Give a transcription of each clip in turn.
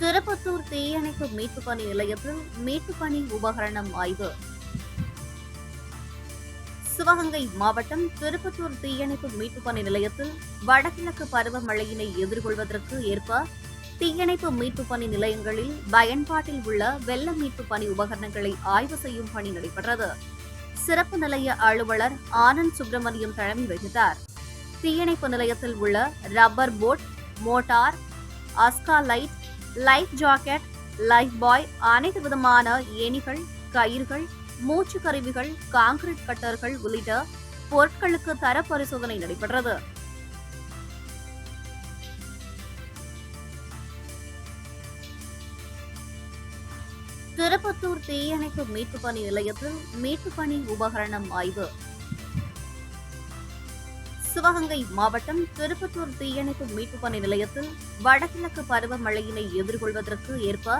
திருப்பத்தூர் தீயணைப்பு மீட்பு பணி நிலையத்தில் மீட்பு பணி உபகரணம் ஆய்வு. சிவகங்கை மாவட்டம் திருப்பத்தூர் தீயணைப்பு மீட்பு பணி நிலையத்தில் வடகிழக்கு பருவமழையினை எதிர்கொள்வதற்கு ஏற்ப தீயணைப்பு மீட்பு பணி நிலையங்களில் பயன்பாட்டில் உள்ள வெள்ள மீட்பு பணி உபகரணங்களை ஆய்வு செய்யும் பணி நடைபெற்றது. சிறப்பு நிலைய அலுவலர் ஆனந்த் சுப்பிரமணியம் தலைமை வகித்தார். தீயணைப்பு நிலையத்தில் உள்ள ரப்பர் போட் மோட்டார் அஸ்கா light life jacket life buoy அனைத்து விதமான ஏணிகள் கயிர்கள் மூச்சு கருவிகள் கான்கிரீட் கட்டர்கள் உள்ளிட்ட பொருட்களுக்கு தர பரிசோதனை நடைபெற்றது. திருப்பத்தூர் தீயணைப்பு மீட்பு பணி நிலையத்தில் மீட்பு பணி உபகரணம் ஆய்வு. சிவகங்கை மாவட்டம் திருப்பத்தூர் தீயணைப்பு மீட்பு பணி நிலையத்தில் வடகிழக்கு பருவமழையினை எதிர்கொள்வதற்கு ஏற்ப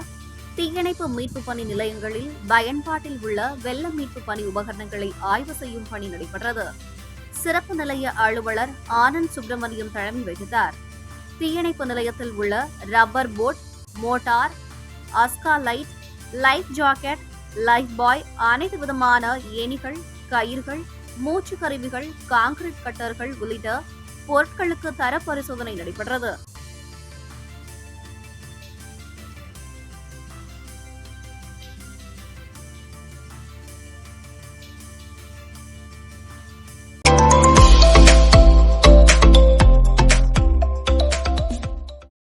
தீயணைப்பு மீட்பு பணி நிலையங்களில் பயன்பாட்டில் உள்ள வெள்ள மீட்பு பணி உபகரணங்களை ஆய்வு செய்யும் பணி நடைபெற்றது. சிறப்பு நிலைய அலுவலர் ஆனந்த் சுப்பிரமணியம் தலைமை வகித்தார் தீயணைப்பு நிலையத்தில் உள்ள ரப்பர் போட் மோட்டார் அஸ்கா light life jacket life buoy அனைத்து விதமான ஏணிகள் கயிர்கள் மூச்சு கருவிகள் கான்கிரீட் கட்டர்கள் உள்ளிட்ட பொருட்களுக்கு தர பரிசோதனை நடைபெற்றது.